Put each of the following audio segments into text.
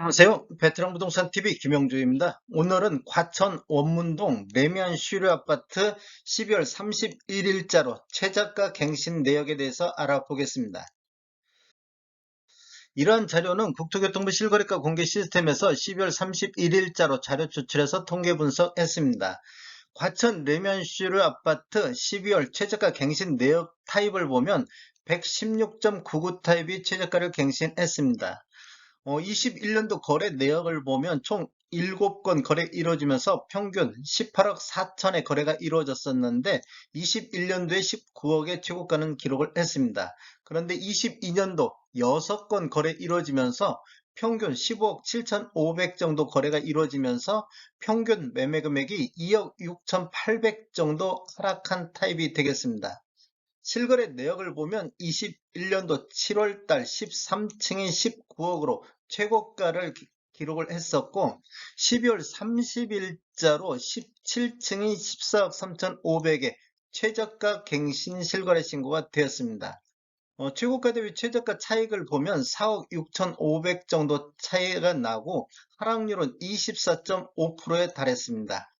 안녕하세요. 베테랑 부동산 TV 김영주입니다. 오늘은 과천 원문동 레미안 슈류 아파트 12월 31일자로 최저가 갱신 내역에 대해서 알아보겠습니다. 이러한 자료는 국토교통부 실거래가 공개 시스템에서 12월 31일자로 자료 추출해서 통계 분석했습니다. 과천 레미안 슈류 아파트 12월 최저가 갱신 내역 타입을 보면 116.99 타입이 최저가를 갱신했습니다. 어, 21년도 거래 내역을 보면 총 7건 거래 이루어지면서 평균 18억 4천의 거래가 이루어졌었는데 21년도에 19억의 최고가는 기록을 했습니다. 그런데 22년도 6건 거래 이루어지면서 평균 15억 7,500 정도 거래가 이루어지면서 평균 매매 금액이 2억 6,800 정도 하락한 타입이 되겠습니다. 실거래 내역을 보면 21년도 7월달 13층이 19억으로 최고가를 기- 기록을 했었고 12월 30일자로 17층이 14억 3,500에 최저가 갱신 실거래 신고가 되었습니다. 어, 최고가 대비 최저가 차익을 보면 4억 6,500 정도 차이가 나고 하락률은 24.5%에 달했습니다.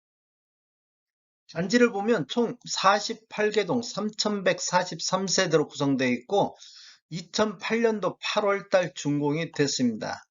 단지를 보면 총 48개 동 3,143세대로 구성되어 있고 2008년도 8월달 준공이 됐습니다.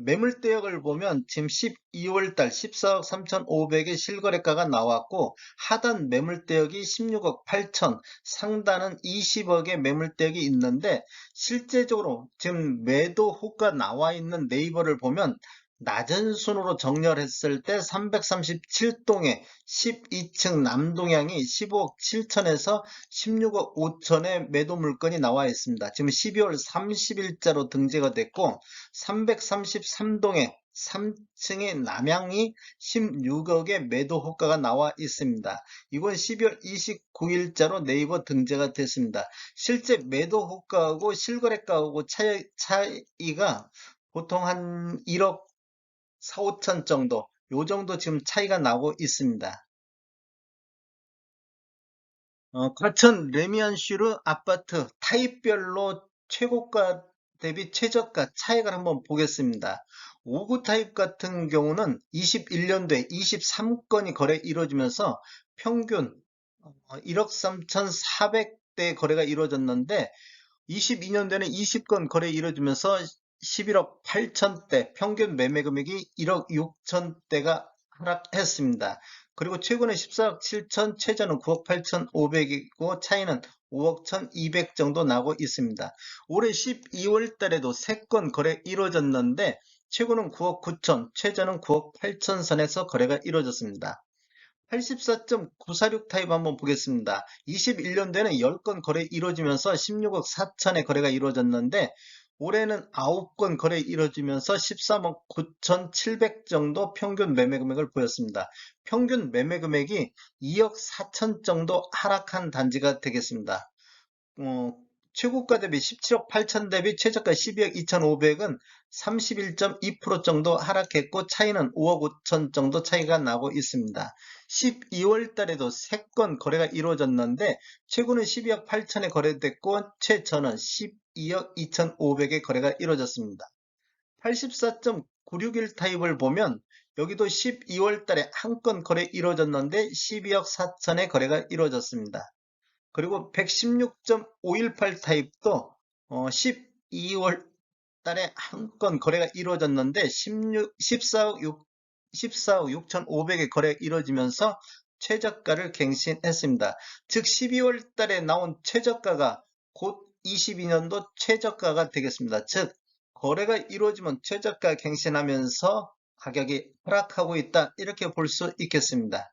매물대역을 보면 지금 12월달 14억 3,500의 실거래가가 나왔고 하단 매물대역이 16억 8천, 상단은 20억의 매물대역이 있는데 실제적으로 지금 매도 호가 나와 있는 네이버를 보면 낮은 순으로 정렬했을 때 337동에 12층 남동향이 15억 7천에서 16억 5천의 매도 물건이 나와 있습니다. 지금 12월 30일자로 등재가 됐고 333동에 3층의 남향이 16억의 매도 호가가 나와 있습니다. 이건 12월 29일자로 네이버 등재가 됐습니다. 실제 매도 호가하고 실거래가하고 차이, 차이가 보통 한 1억 4, 5천 정도, 요 정도 지금 차이가 나고 있습니다. 어, 과천 레미안슈르 아파트 타입별로 최고가 대비 최저가 차익을 한번 보겠습니다. 5구 타입 같은 경우는 21년도에 23건이 거래 이루어지면서 평균 1억 3,400대 거래가 이루어졌는데 22년도에는 20건 거래 이루어지면서 11억 8천대, 평균 매매 금액이 1억 6천대가 하락했습니다. 그리고 최고는 14억 7천, 최저는 9억 8천 5백이고 차이는 5억 1,200 정도 나고 있습니다. 올해 12월 달에도 3건 거래 이루어졌는데 최고는 9억 9천, 최저는 9억 8천 선에서 거래가 이루어졌습니다. 84.946 타입 한번 보겠습니다. 21년도에는 10건 거래 이루어지면서 16억 4천의 거래가 이루어졌는데 올해는 9건 거래 이루어지면서 13억 9,700 정도 평균 매매 금액을 보였습니다. 평균 매매 금액이 2억 4천 정도 하락한 단지가 되겠습니다. 어, 최고가 대비 17억 8천 대비 최저가 12억 2,500은 31.2% 정도 하락했고 차이는 5억 5천 정도 차이가 나고 있습니다. 12월 달에도 3건 거래가 이루어졌는데 최고는 12억 8천에 거래됐고 최저는 12억 2,500에 거래가 이루어졌습니다. 84.961 타입을 보면 여기도 12월 달에 한 건 거래 이루어졌는데 12억 4천에 거래가 이루어졌습니다. 그리고 116.518 타입도 어, 12월 달에 한 건 거래가 이루어졌는데 16, 14억 6, 14억 6,500의 거래가 이루어지면서 최저가를 갱신했습니다. 즉 12월 달에 나온 최저가가 곧 22년도 최저가가 되겠습니다. 즉 거래가 이루어지면 최저가 갱신하면서 가격이 하락하고 있다 이렇게 볼 수 있겠습니다.